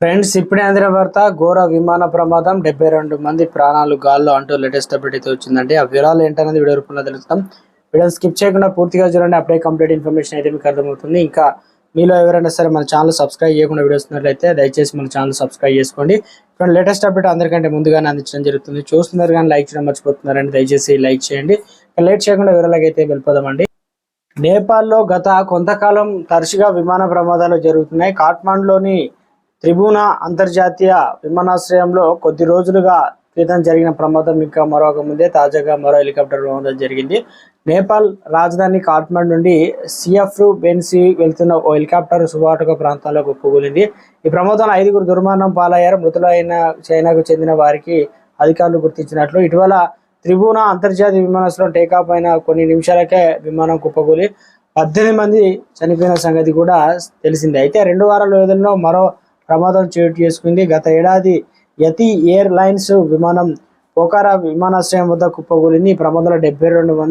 Friends ఇప్పుడే అందిన వార్త ఘోర విమాన ప్రమాదం. డెబ్బై రెండు మంది ప్రాణాలు గాల్లో అంటూ లేటెస్ట్ అప్డేట్ అయితే వచ్చిందండి. ఆ వివరాలు ఏంటనేది వీడియో రూపంలో తెలుస్తాం. వీడియో స్కిప్ చేయకుండా పూర్తిగా చూడండి. అప్పుడే కంప్లీట్ ఇన్ఫర్మేషన్ అయితే మీకు అర్థమవుతుంది. ఇంకా మీలో ఎవరైనా సరే మన ఛానల్ సబ్స్క్రైబ్ చేయకుండా వీడియోస్ ఉన్నట్లయితే దయచేసి మన ఛానల్ సబ్స్క్రైబ్ చేసుకోండి. ఫ్రెండ్ లేటెస్ట్ అప్డేట్ అందరికంటే ముందుగానే అందించడం జరుగుతుంది. చూస్తున్నారు కానీ లైక్ చేయడం మర్చిపోతున్నారండి. దయచేసి లైక్ చేయండి. లేట్ చేయకుండా వివరాలకైతే అయితే వెళ్ళిపోదామండి. నేపాల్లో గత కొంతకాలం తరచుగా విమాన ప్రమాదాలు జరుగుతున్నాయి. కాఠ్మాండ్లోని త్రిభువన అంతర్జాతీయ విమానాశ్రయంలో కొద్ది రోజులుగా క్రితం జరిగిన ప్రమాదం ఇంకా మరొక ముందే తాజాగా మరో హెలికాప్టర్ ప్రమాదం జరిగింది. నేపాల్ రాజధాని కాఠ్మండ్ నుండి సిఎఫ్ బెన్సీ వెళ్తున్న ఓ హెలికాప్టర్ సుబాటుక ప్రాంతంలో కుప్పకూలింది ఈ ప్రమాదంలో ఐదుగురు దుర్మరణం పాలయ్యారు. మృతులైన చైనాకు చెందిన వారికి అధికారులు గుర్తించినట్లు. ఇటీవల త్రిభువన అంతర్జాతీయ విమానాశ్రయం టేకాఫ్ అయిన కొన్ని నిమిషాలకే విమానం కుప్పకూలి పద్దెనిమిది మంది చనిపోయిన సంగతి కూడా తెలిసిందే. అయితే రెండు వారాల వ్యవధిలో మరో ప్రమాదం చోటు చేసుకుంది. గత ఏడాది యతి ఎయిర్ లైన్స్ విమానం పోకారా విమానాశ్రయం వద్ద కుప్పగూలింది ఈ ప్రమాదంలో డెబ్బై రెండు మంది